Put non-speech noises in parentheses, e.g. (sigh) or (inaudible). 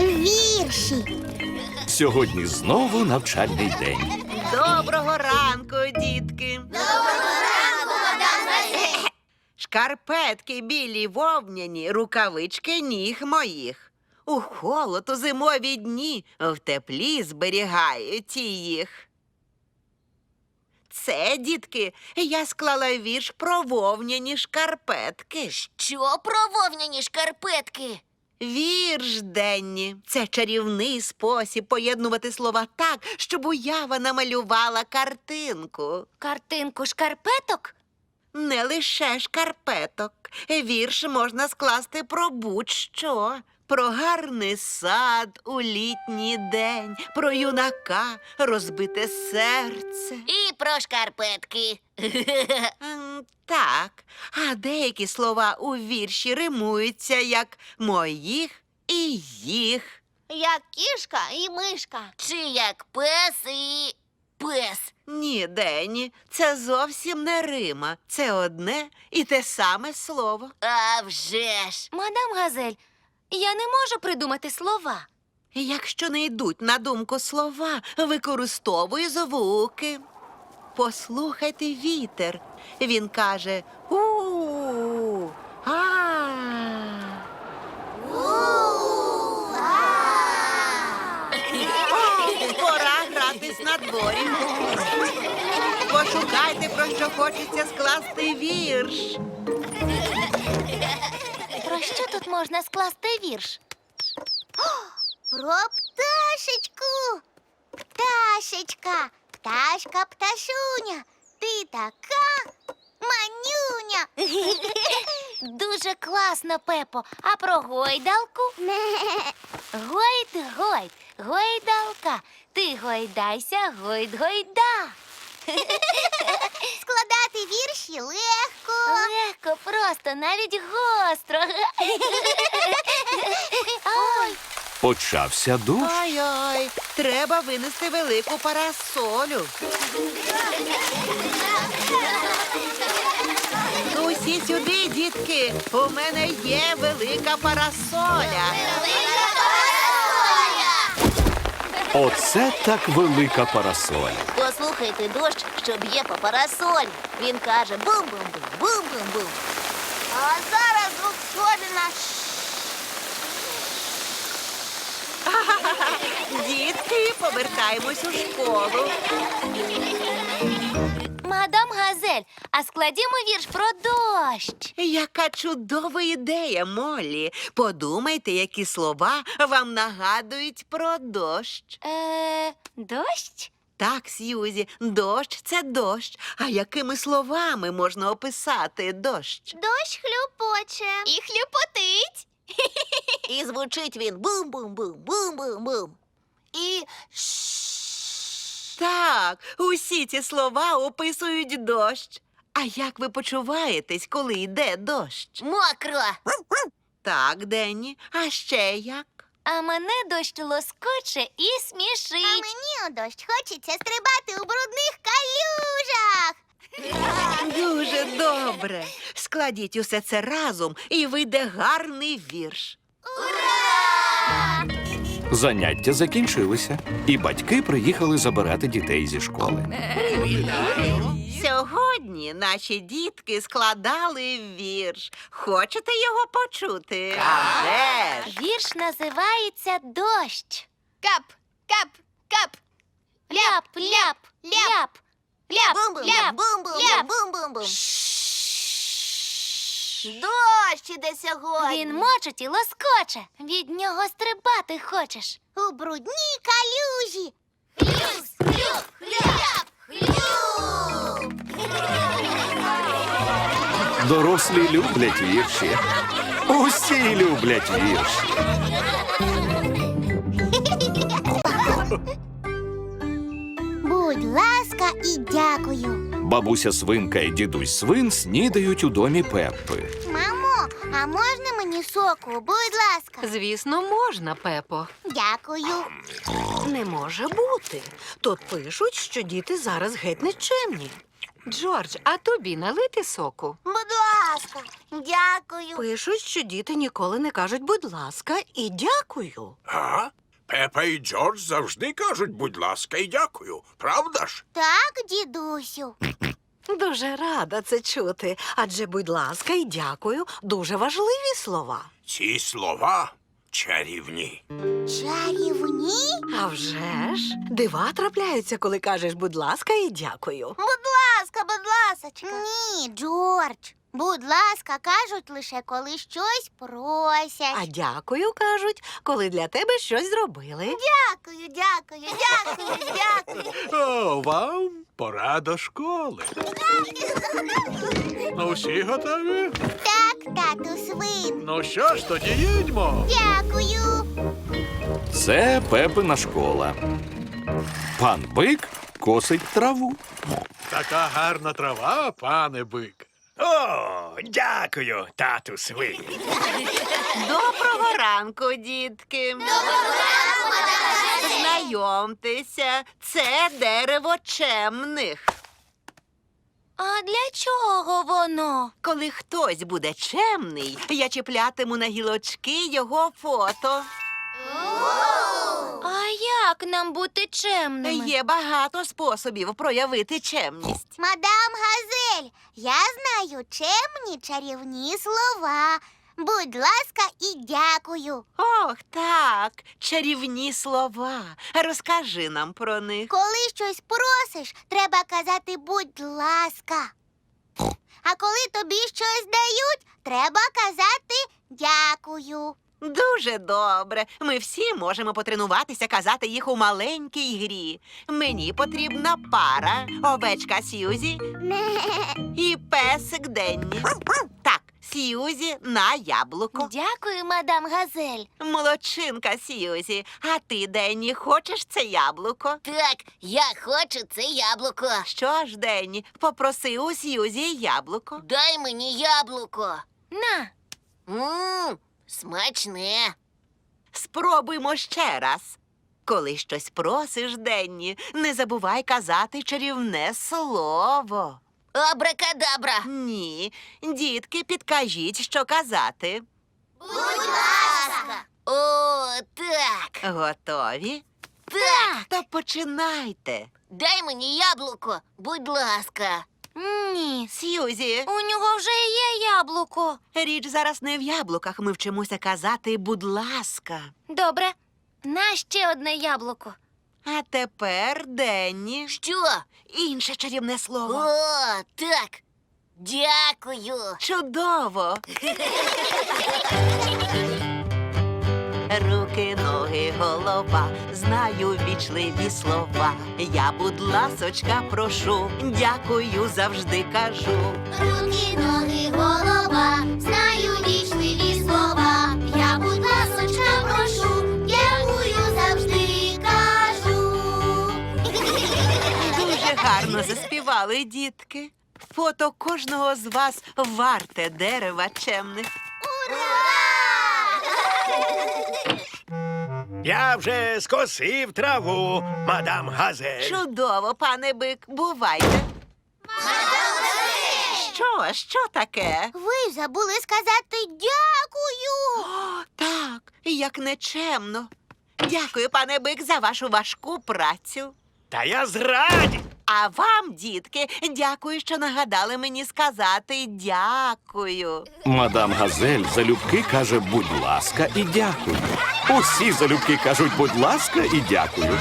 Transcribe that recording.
Вірші. Сьогодні знову навчальний день. Доброго ранку, дітки. Доброго ранку, мадам Шкарпетки білі вовняні, рукавички ніг моїх. У холод у зимові дні в теплі зберігають їх. Це, дітки, я склала вірш про вовняні шкарпетки. Що про вовняні шкарпетки? Вірш денні. Це чарівний спосіб поєднувати слова так, щоб уява намалювала картинку. Картинку шкарпеток? Не лише шкарпеток. Вірш можна скласти про будь-що. Про гарний сад у літній день, про юнака розбите серце. І про шкарпетки. (laughs) М, Так, а деякі слова у вірші римуються як моїх і їх. Як кішка і мишка. Чи як пес і пес. Ні, Дені, це зовсім не рима. Це одне і те саме слово. А вже ж. Мадам Газель, я не можу придумати слова. Якщо не йдуть на думку слова, використовуй звуки. Послухайте вітер. Він каже у а Пора гратись на дворі. Пошукайте, про що хочеться скласти вірш. Можна скласти вірш? Про пташечку. Пташечка, пташка, пташуня. Ти така манюня. (laughs) Дуже класно, Пепо. А про гойдалку? (laughs) Гойд, гойд, гойдалка. Ти гойдайся, гойд, гойда. Складати вірші легко. Легко, просто, навіть гостро. Ой, Почався душ. Ой-ой, треба винести велику парасолю. Усі сюди, дітки. У мене є велика парасоля. Оце так велика парасоль. Послухайте дощ, що б'є по парасолі. Він каже бум-бум-бум, бум-бум-бум. А зараз звук сходить на Дітки, повертаємось у школу. А складімо вірш про дощ. Яка чудова ідея, Моллі. Подумайте, які слова вам нагадують про дощ. Е, дощ? Так, Сьюзі, дощ це дощ. А якими словами можна описати дощ? Дощ хлюпоче. І хлюпотить. І звучить він бум-бум-бум, бум-бум-бум. І Так, усі ці слова описують дощ. А як ви почуваєтесь, коли йде дощ? мокро. Так, Денні, а ще як? А мене дощ лоскоче і смішить. А мені у дощ хочеться стрибати у брудних калюжах. Дуже добре. Складіть усе це разом і вийде гарний вірш. Ура! Заняття закінчилися, і батьки приїхали забирати дітей зі школи. Сьогодні наші дітки складали вірш. Хочете його почути? А ж. Вірш називається Дощ. Кап, кап, кап. Ляп, ляп, ляп. Ляп, ляп, ляп. Дощ іде сьогодні. Він мочить і лоскоче. Від нього стрибати хочеш. У брудній калюжі. Хлюс, хлюп, хляп, хлюп. Дорослі люблять вірші. Усі люблять вірші. Будь ласка і дякую. Бабуся свинка і дідусь свин снідають у домі Пеппи. Мамо, а можна мені соку? Будь ласка. Звісно, можна, Пепо. Дякую. Не може бути. Тут пишуть, що діти зараз геть нечемні. Джордж, а тобі налити соку? Будь ласка. Дякую. Пишуть, що діти ніколи не кажуть будь ласка і дякую. А? Пепа і Джордж завжди кажуть, будь ласка, і дякую. Правда ж? Так, дідусю. Дуже рада це чути. Адже будь ласка і дякую дуже важливі слова. Ці слова чарівні. Чарівні? А вже ж дива трапляються, коли кажеш будь ласка і дякую. Будь ласка, будь ласочка. Ні, Джордж. Будь ласка, кажуть лише коли щось просять. А дякую кажуть, коли для тебе щось зробили. Дякую, дякую, дякую, дякую. О, вам пора до школи. (laughs) Ну, всі готові? Так, тату свин. Ну що ж, тоді їдьмо. Дякую. Це Пепина школа. Пан бик косить траву. Така гарна трава, пане бик. О, дякую, тату свин. Доброго ранку, дітки. Знайомтеся, це дерево чемних. А для чого воно? Коли хтось буде чемний, я чіплятиму на гілочки його фото. А як нам бути чемними? Є багато способів проявити чемність. Мадам Газель, я знаю чемні чарівні слова. Будь ласка, і дякую. Ох, так, чарівні слова. Розкажи нам про них. Коли щось просиш, треба казати будь ласка. А коли тобі щось дають, треба казати дякую. Дуже добре. Ми всі можемо потренуватися казати їх у маленькій грі. Мені потрібна пара, овечка Сьюзі і песик Денні. Так, Сьюзі на яблуко. Дякую, мадам Газель. Молодчинка Сьюзі. А ти, Денні, хочеш це яблуко? Так, я хочу це яблуко. Що ж, Денні, попроси у Сьюзі яблуко. Дай мені яблуко. На. Мм, смачне. Спробуймо ще раз. Коли щось просиш, Денні, не забувай казати чарівне слово. Абракадабра. Ні, дітки, підкажіть, що казати. Будь ласка. О, так. Готові? Так. То починайте. Дай мені яблуко, будь ласка. Ні. Сьюзі, У нього вже є яблуко. річ зараз не в яблуках. Ми вчимося казати, будь ласка. Добре. На ще одне яблуко. А тепер, Денні, Що? інше чарівне слово. О, так. Дякую. Чудово. (laughs) Руки, ноги, голова, знаю вічливі слова. Я, будь ласочка, прошу, дякую, завжди кажу. Руки, ноги, голова, знаю вічливі слова. Я, будь ласочка, прошу, дякую, завжди кажу. Дуже гарно заспівали, дітки. Фото кожного з вас варте дерева чемних. Я вже скосив траву, мадам Газель. Чудово, пане бик, бувайте. Що, що таке? Ви забули сказати дякую. О, так, як нечемно. Дякую, пане бик, за вашу важку працю. Та я зраді. А вам, дітки, дякую, що нагадали мені сказати дякую. Мадам Газель залюбки каже будь ласка і дякую. Усі залюбки кажуть будь ласка і дякую.